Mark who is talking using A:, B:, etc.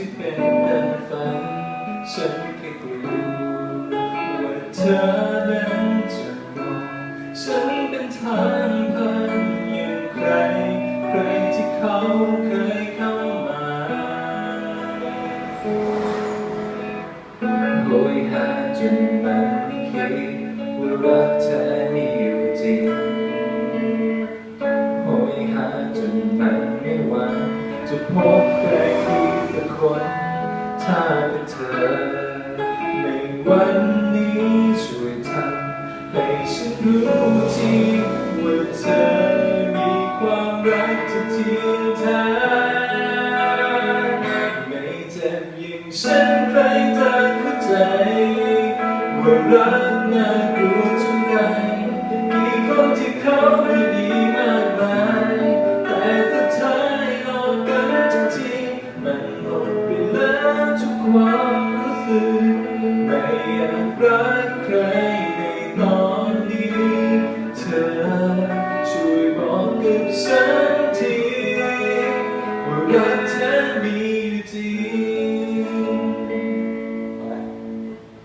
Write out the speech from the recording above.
A: ที่เป็นดังฝัน ฉันแค่กลัวว่าเธอนั้นจะมอฉันเป็นทางผ่านอย่างใคร ใครที่เขาเคยเข้ามาโดยหาจนมันไม่คิดว่ารักเธอนี่อยู่จริงโหยหาจนมันไม่หวังจะพบใคร คนถ้าเป็นเธอ ในวันนี้ช่วยทำให้ฉันรู้ทีว่าเธอมีความรักที่เที่ยงแท้ไม่เจ็บยิ่งฉันใครจะเข้าใจว่ารักนั้น ทุกความรู้สึกไม่อยากรักใครในตอนนี้เธอช่วยบอกกับฉันทีว่ารักเธอมีจริง